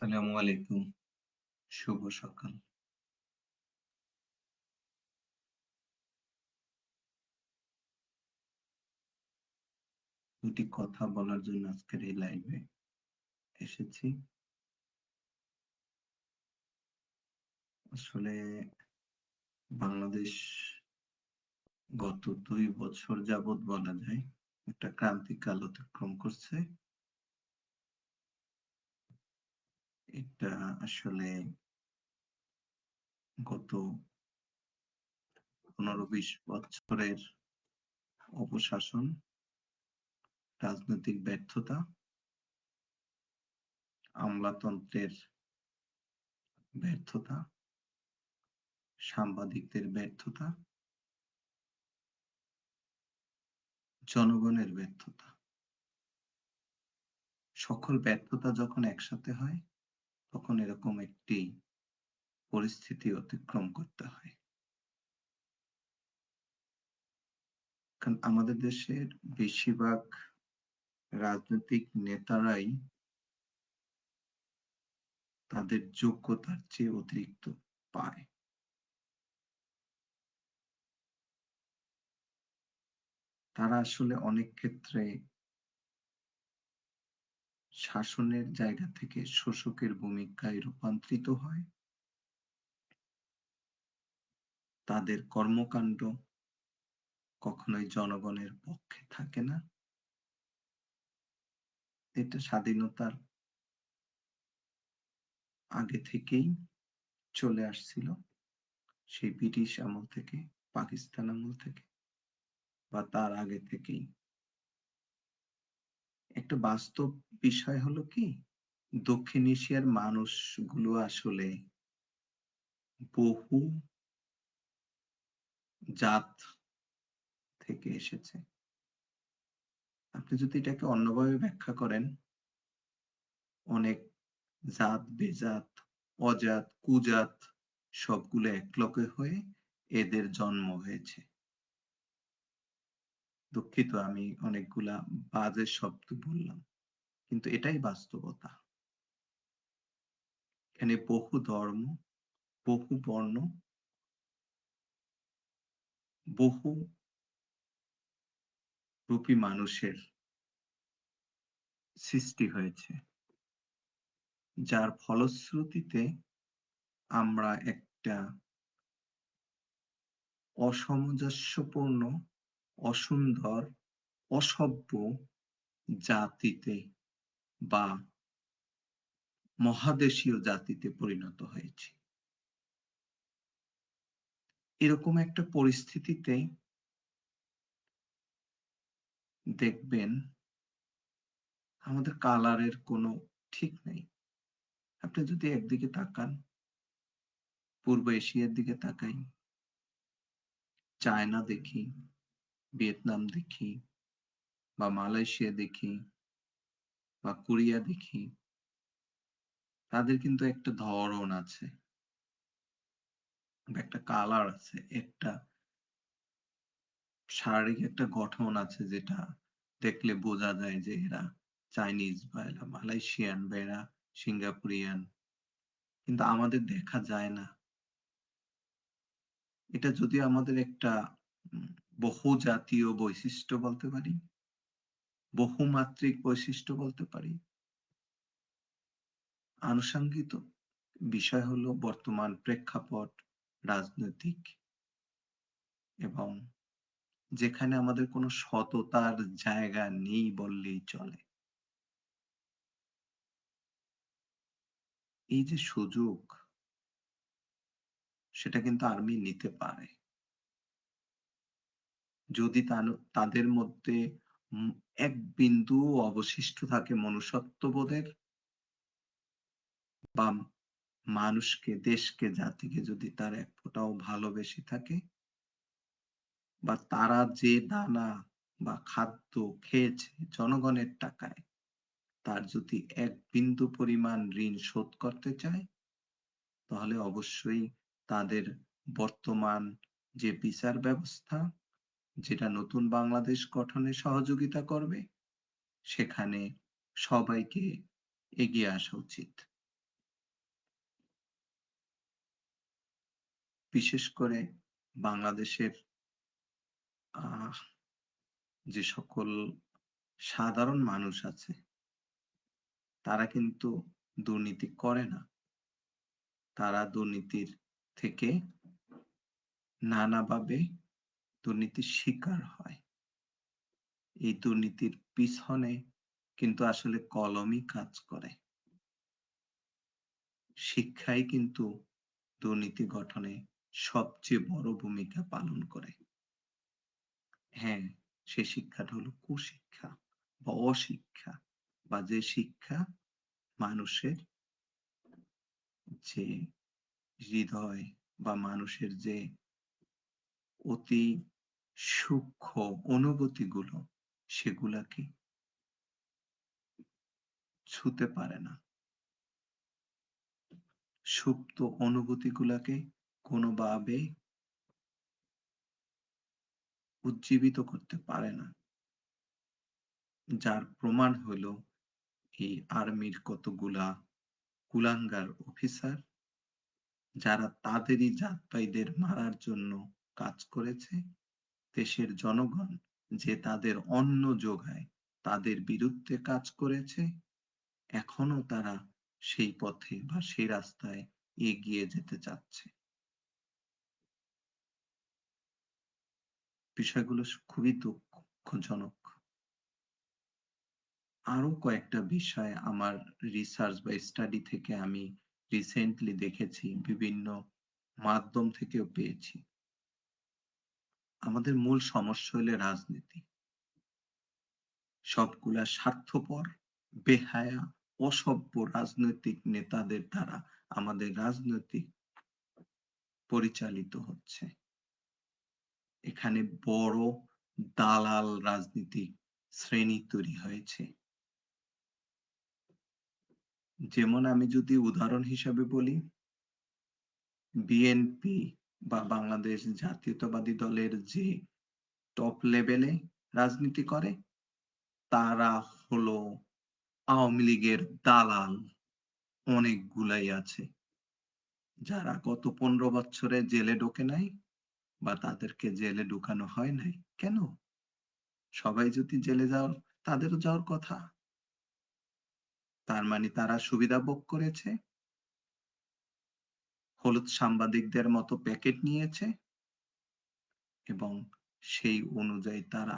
আসসালামু আলাইকুম। শুভ সকাল। দুটি কথা বলার জন্য আজকের এই লাইভে এসেছি। আসলে বাংলাদেশ গত দুই বছর যাবৎ বলা যায় একটা ক্রান্তিকাল অতিক্রম করছে। এটা আসলে গত ১৫-২০ বছরের অপশাসন, রাজনৈতিক ব্যর্থতা, আমলাতন্ত্রের ব্যর্থতা, সাংবাদিকদের ব্যর্থতা, জনগণের ব্যর্থতা। সকল ব্যর্থতা যখন একসাথে হয় তখন এরকম একটি পরিস্থিতি অতিক্রম করতে হয়। কারণ আমাদের দেশের বেশিরভাগ রাজনৈতিক নেতারাই তাদের যোগ্যতার চেয়ে অতিরিক্ত পায়। তারা আসলে অনেক ক্ষেত্রে শাসনের জায়গা থেকে শোষকের ভূমিকায় রূপান্তরিত হয়। তাদের কর্মকাণ্ড কখনোই জনগণের পক্ষে থাকে না। এটা স্বাধীনতার আগে থেকেই চলে আসছিল। সেই ব্রিটিশ আমল থেকে, পাকিস্তান আমল থেকে বা তার আগে থেকেই। একটা বাস্তব বিষয় হলো কি দক্ষিণ এশিয়ার মানুষগুলো আসলে বহু জাত থেকে এসেছে। আপনি যদি এটাকে অন্যভাবে ব্যাখ্যা করেন অনেক জাত, বেজাত, অজাত, কুজাত সবগুলো একলকে হয়ে এদের জন্ম হয়েছে। দুঃখিত আমি অনেকগুলা বাজে শব্দ বললাম। কিন্তু এটাই বাস্তবতা। এখানে বহু ধর্ম, বহু বর্ণ বহু রূপী মানুষের সৃষ্টি হয়েছে। যার ফলশ্রুতিতে আমরা একটা অসামঞ্জস্যপূর্ণ, অসুন্দর, অসভ্য জাতিতে বা মহাদেশীয় জাতিতে পরিণত হয়েছি। এরকম একটা পরিস্থিতিতে দেখবেন আমাদের কালারের কোনো ঠিক নেই। আপনি যদি একদিকে তাকান, পূর্ব এশিয়ার দিকে তাকাই, চায়না দেখি, ভিয়েতনাম দেখি বা মালয়েশিয়া দেখি বা কোরিয়া দেখি তাদের কিন্তু একটা ধরন আছে। একটা কালার আছে, একটা শারীরিক একটা গঠন আছে যেটা দেখলে বোঝা যায় যে এরা চাইনিজ বা এরা মালয়েশিয়ান বা এরা সিঙ্গাপুরিয়ান। কিন্তু আমাদের দেখা যায় না। এটা যদিও আমাদের একটা উম বহুজাতীয় বৈশিষ্ট্য বলতে পারি। বহুমাত্রিক বৈশিষ্ট্য বলতে পারি। আনুষঙ্গিক বিষয় হলো বর্তমান প্রেক্ষাপট, রাজনৈতিক এবং যেখানে আমাদের কোনো সততার জায়গা নেই বললেই চলে। এই যে সুযোগ, সেটা কিন্তু আর্মি নিতে পারে। যদি তাদের মধ্যে এক বিন্দুও অবশিষ্ট থাকে মনুষ্যত্ববোধের বা মানুষকে, দেশকে, জাতিকে যদি তার এক ফোঁটাও ভালোবেসে থাকে বা তারা যে দানা বা খাদ্য খেয়েছে জনগণের টাকায়, তার যদি এক বিন্দু পরিমাণ ঋণ শোধ করতে চায়, তাহলে অবশ্যই তাদের বর্তমান যে বিচার ব্যবস্থা, যেটা নতুন বাংলাদেশ গঠনে সহযোগিতা করবে, সেখানে সবাইকে এগিয়ে আসা উচিত। বিশেষ করে বাংলাদেশের যে সকল সাধারণ মানুষ আছে, তারা কিন্তু দুর্নীতি করে না। তারা দুর্নীতির থেকে নানাভাবে দুর্নীতির শিকার হয়। এই দুর্নীতির পিছনে কিন্তু আসলে কলমই কাজ করে। শিক্ষাই কিন্তু দুর্নীতি গঠনে সবচেয়ে বড় ভূমিকা পালন করে। হ্যাঁ, সে শিক্ষাটা হলো কুশিক্ষা বা অশিক্ষা বা যে শিক্ষা মানুষের যে হৃদয় বা মানুষের যে অতি সূক্ষ্ম অনুভূতিগুলো সেগুলাকে ছুতে পারে না। সুপ্ত অনুভূতিগুলাকে কোনোভাবে উজ্জীবিত করতে পারে না। যার প্রমাণ হল এই আর্মির কতগুলা কুলাঙ্গার অফিসার যারা তাদেরই জাত ভাইদের মারার জন্য কাজ করেছে দেশের জনগণ যে তাদের অন্ন যোগায়, তাদের বিরুদ্ধে কাজ করেছে, এখনও তারা সেই পথে বা সেই রাস্তায় এগিয়ে যেতে চাচ্ছে। বিষয়গুলো খুবই দুঃখজনক। আরও কয়েকটা বিষয় আমার রিসার্চ বা স্টাডি থেকে আমি রিসেন্টলি দেখেছি, বিভিন্ন মাধ্যম থেকেও পেয়েছি। আমাদের মূল সমস্যা হলে রাজনীতি। সবগুলা স্বার্থপর, বেহায়া, অসভ্য রাজনৈতিক নেতাদের দ্বারা আমাদের রাজনৈতিক পরিচালিত হচ্ছে। এখানে বড় দালাল রাজনীতিক শ্রেণি তৈরি হয়েছে। যেমন আমি যদি উদাহরণ হিসাবে বলি, বিএনপি বা বাংলাদেশ জাতীয়তাবাদী দলের যে টপ লেভেলে রাজনীতি করে, তারা হলো আওয়ামী লীগের দালাল অনেকগুলাই আছে। যারা গত পনেরো বছরে জেলে ঢোকে নাই বা তাদেরকে জেলে ঢুকানো হয় নাই। কেন? সবাই যদি জেলে যাওয়ার, তাদেরও যাওয়ার কথা। তার মানে তারা সুবিধা ভোগ করেছে। হলুদ সাংবাদিকদের মতো প্যাকেট নিয়েছে এবং সেই অনুযায়ী তারা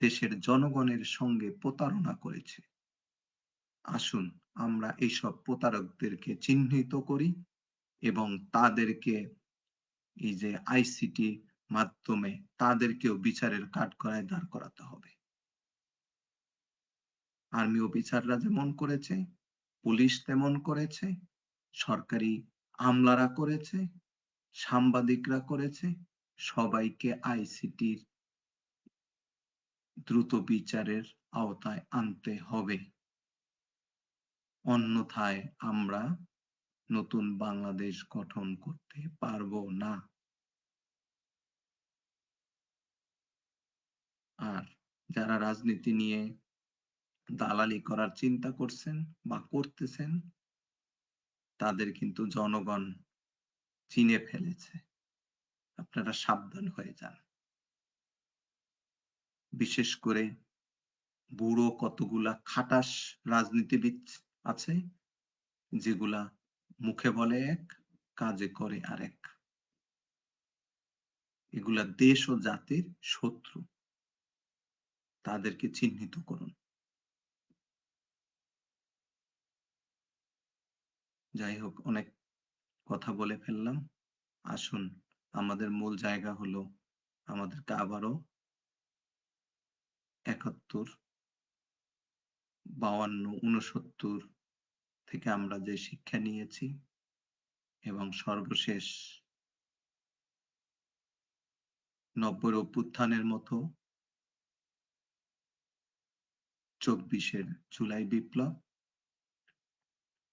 দেশের জনগণের সঙ্গে প্রতারণা করেছে। আসুন আমরা এইসব প্রতারকদেরকে চিহ্নিত করি এবং তাদেরকে এই যে আইসিটি মাধ্যমে তাদেরকেও বিচারের কাঠগড়ায় দাঁড় করাতে হবে। আর্মি অফিসাররা যেমন করেছে, পুলিশ তেমন করেছে, সরকারি আমলারা করেছে, সাংবাদিকরা করেছে, সবাইকে আইসিটির দ্রুত বিচারের আওতায় আনতে হবে। অন্যথায় আমরা নতুন বাংলাদেশ গঠন করতে পারব না। আর যারা রাজনীতি নিয়ে দালালি করার চিন্তা করছেন বা করতেছেন তাদের কিন্তু জনগণ চিনে ফেলেছে। আপনারা সাবধান হয়ে যান। বিশেষ করে বুড়ো কতগুলা খাটাস রাজনীতিবিদ আছে, যেগুলা মুখে বলে এক, কাজে করে আরেক। এগুলা দেশ ও জাতির শত্রু। তাদেরকে চিহ্নিত করুন। যাই হোক, অনেক কথা বলে ফেললাম। আসুন, আমাদের মূল জায়গা হলো আমাদেরকে আবারও একাত্তর বাউান্ন উনসত্তর থেকে আমরা যে শিক্ষা নিয়েছি এবং সর্বশেষ নব্বই অভ্যুত্থানের মতো চব্বিশের জুলাই বিপ্লব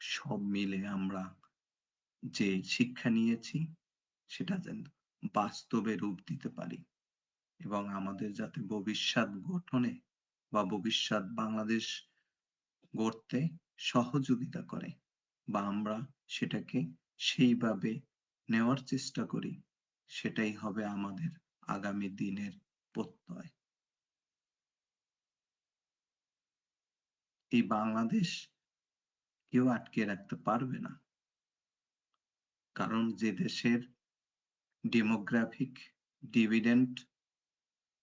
সব মিলে আমরা যে শিক্ষা নিয়েছি, সেটা যেন বাস্তবে রূপ দিতে পারি এবং আমাদের যাতে ভবিষ্যৎ গঠনে বা ভবিষ্যৎ বাংলাদেশ গড়তে সহযোগিতা করে বা আমরা সেটাকে সেইভাবে নেওয়ার চেষ্টা করি, সেটাই হবে আমাদের আগামী দিনের প্রত্যয়। এই বাংলাদেশ কেউ আটকে রাখতে পারবে না। কারণ যে দেশের ডেমোগ্রাফিক ডিভিডেন্ড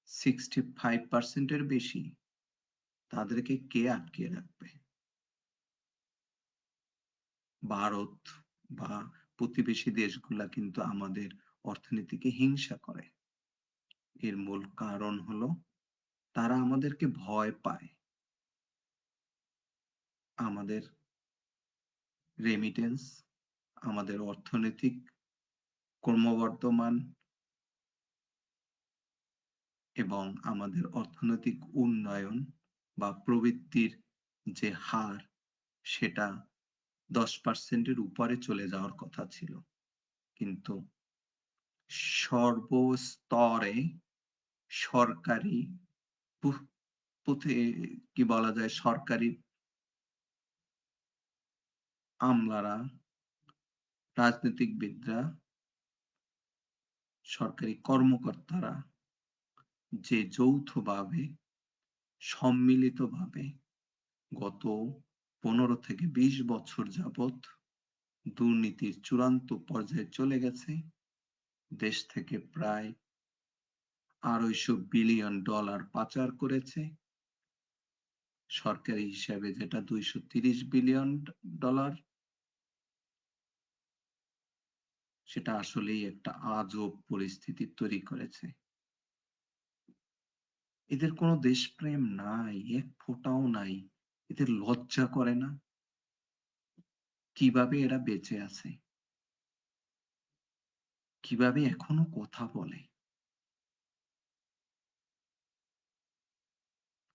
সিক্সটি ফাইভ পার্সেন্টের বেশি, তাদেরকে কে আটকে রাখবে? ভারত বা প্রতিবেশী দেশগুলা কিন্তু আমাদের অর্থনীতিকে হিংসা করে। এর মূল কারণ হলো তারা আমাদেরকে ভয় পায়। আমাদের রেমিটেন্স আমাদের অর্থনৈতিক ক্রমবর্ধমান এবং আমাদের অর্থনৈতিক উন্নয়ন বা প্রবৃত্তির যে হার, সেটা দশ পার্সেন্টের উপরে চলে যাওয়ার কথা ছিল। কিন্তু সর্বস্তরে সরকারি কি বলা যায়, সরকারি আমলারা, রাজনীতিকবিদরা, সরকারি কর্মকর্তারা যে যৌথভাবে, সম্মিলিতভাবে গত পনেরো থেকে বিশ বছর যাবৎ দুর্নীতির চূড়ান্ত পর্যায়ে চলে গেছে। দেশ থেকে প্রায় আড়াইশো বিলিয়ন ডলার পাচার করেছে। সরকারি হিসাবে যেটা দুইশো তিরিশ বিলিয়ন ডলার সেটা আসলেই একটা আজব পরিস্থিতি তৈরি করেছে। এদের কোনো দেশপ্রেম নাই, এক ফোঁটাও নাই, এদের লজ্জা করে না? কীভাবে এরা বেঁচে আছে? কীভাবে এখনও কথা বলে?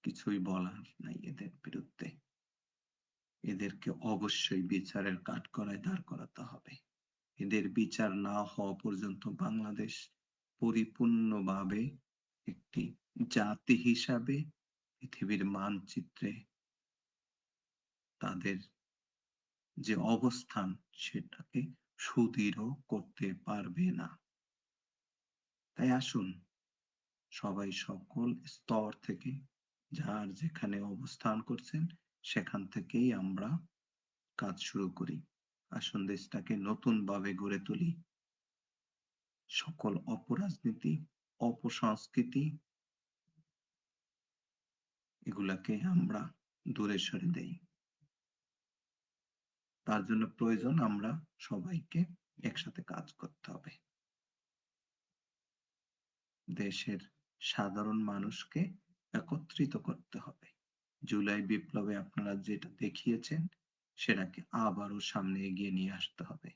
কিছুই বলার নাই এদের বিরুদ্ধে। এদেরকে অবশ্যই বিচারের কাঠ কাঠগড়ায় দাঁড় করাতে হবে। এদের বিচার না হওয়া পর্যন্ত বাংলাদেশ পরিপূর্ণভাবে একটি জাতি হিসাবে পৃথিবীর মানচিত্রে তাদের যে অবস্থান সেটাকে সুদৃঢ় করতে পারবে না। তাই আসুন সবাই সকল স্তর থেকে যার যেখানে অবস্থান করছেন সেখান থেকেই আমরা কাজ শুরু করি। আসুন দেশটাকে নতুন ভাবে গড়ে তুলি। সকল অপরাজনীতি, অপসংস্কৃতি এগুলাকে আমরা দূরে সরে দেই। তার জন্য প্রয়োজন আমরা সবাইকে একসাথে কাজ করতে হবে। দেশের সাধারণ মানুষকে একত্রিত করতে হবে। জুলাই বিপ্লবে আপনারা যেটা দেখিয়েছেন সেটাকে আবারও সামনে এগিয়ে নিয়ে আসতে হবে।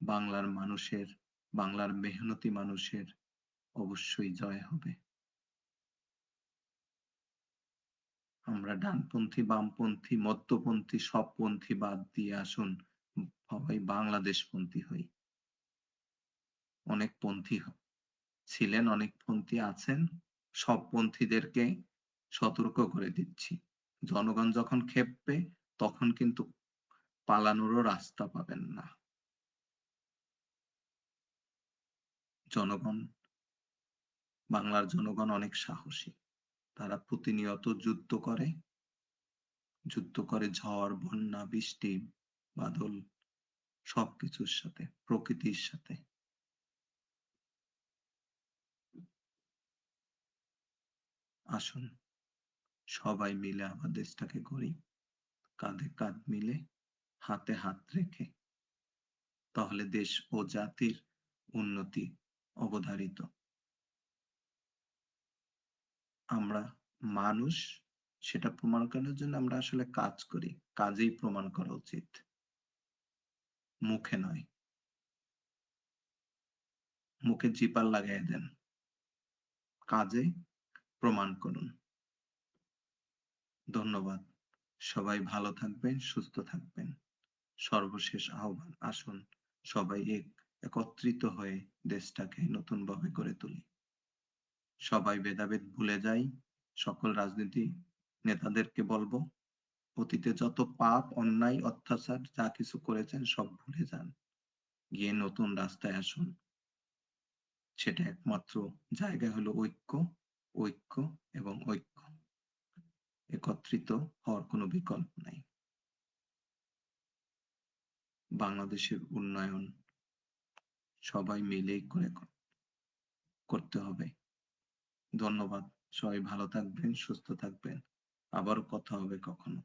বাংলার মানুষের, বাংলার মেহনতি মানুষের অবশ্যই জয় হবে। আমরা ডানপন্থী, বামপন্থী, মধ্যপন্থী সব পন্থী বাদ দিয়ে আসুন, সবাই বাংলাদেশ পন্থী হই। অনেক পন্থী ছিলেন, অনেক পন্থী আছেন, সব পন্থীদেরকে সতর্ক করে দিচ্ছি। জনগণ যখন খেপবে, তখন কিন্তু পালানোরও রাস্তা পাবেন না। জনগণ, বাংলার জনগণ অনেক সাহসী। তারা প্রতিনিয়ত যুদ্ধ করে। যুদ্ধ করে ঝড়, বন্যা, বৃষ্টি, বাদল সবকিছুর সাথে, প্রকৃতির সাথে। আসুন। সবাই মিলে আমার দেশটাকে গড়ি কাঁধে কাঁধ মিলে, হাতে হাত রেখে। তাহলে দেশ ও জাতির উন্নতি অবধারিত। আমরা মানুষ, সেটা প্রমাণ করার জন্য আমরা আসলে কাজ করি। কাজেই প্রমাণ করা উচিত। মুখে নয়। মুখে জিপার লাগাই দেন। কাজে প্রমাণ করুন। ধন্যবাদ সবাই ভালো থাকবেন সুস্থ থাকবেন সর্বশেষ আহ্বান আসুন সবাই এক একত্রিত হয়ে দেশটাকে নতুন ভাবে গড়ে তুলি সবাই ভেদাভেদ ভুলে যাই সকল রাজনীতি নেতাদেরকে বলব অতীতে যত পাপ, অন্যায়, অত্যাচার যা কিছু করেছেন সব ভুলে যান। গিয়ে নতুন রাস্তায় আসুন। সেটা একমাত্র জায়গা হলো ঐক্য, ঐক্য এবং ঐক্য। একত্রিত হওয়ার কোনো বিকল্প নাই। বাংলাদেশের উন্নয়ন সবাই মিলেই করে করতে হবে। ধন্যবাদ। সবাই ভালো থাকবেন, সুস্থ থাকবেন। আবারও কথা হবে কখনো।